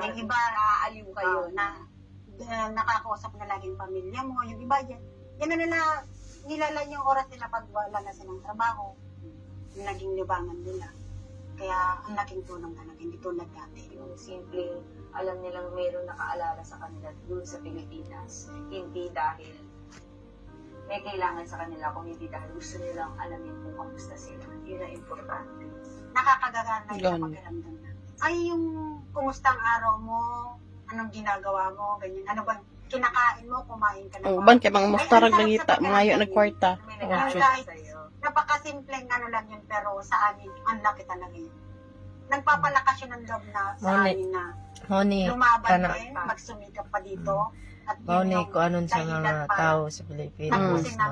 Yung iba, Naaaliw kayo kayo na, na nakakausap na laging pamilya mo. Yung iba, yan, yan na nila, nilalan yung oras nila pag wala na silang trabaho. Yung naging libangan nila. Kaya ang laking tulong talaga, hindi tulad dati. yung simpleng alam nilang mayroong nakaalala sa kanila dun sa Pilipinas. Hindi dahil may kailangan sa kanila, kung hindi dahil gusto nilang alamin kung kamusta sila. Yun ang importante. Nakakagana yung pakiramdam na. Ay, yung kumusta ang araw mo, anong ginagawa mo, ganyan. Ano ba, kinakain mo, kumain ka na Oh, ba? ban kay mga muhtarag nangita, mga yo nagkwarta. Oh, sa'yo. Napakasimpleng ano lang yun, pero sa amin, ang laki talaga yun. Nagpapalakas yun ng loob na sa amin na Moni, lumaban kana- din, magsumikap pa dito. At yun moni yung ko anon sa mga tao sa Pilipinas namin na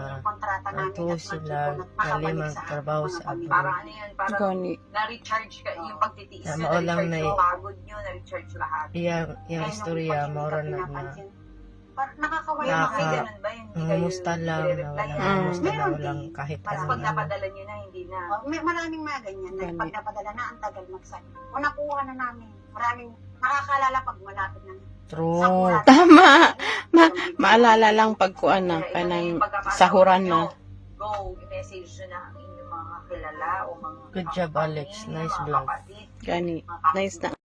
yung at sila kali sa magtrabaho sa pamilya. Para ano Gani. na-recharge ka, yung pagtitiis Na maulang na-recharge na yung pagod nyo, na-recharge lahat. iyang iyang Kaya istorya maura pag-ibig na na nakakawala Naka- na Nangumusta lang na nire-reply? wala Mm. nangumusta na Meron walang kahit Tapos ano pag ano. napadala nyo na, hindi na. Oh, may maraming mga ganyan. Na Gani. pag napadala na, ang tagal magsan. O nakuha na namin. Maraming nakakalala pag malapit na. True. Tama. Ma- Maalala lang pagkuan na yung pagkakataon sahuran na. Go, i-message nyo na ang inyong mga kilala o mga Good job, kapatid, Alex. Nice mga vlog. kapatid, Gani. mga Nice na.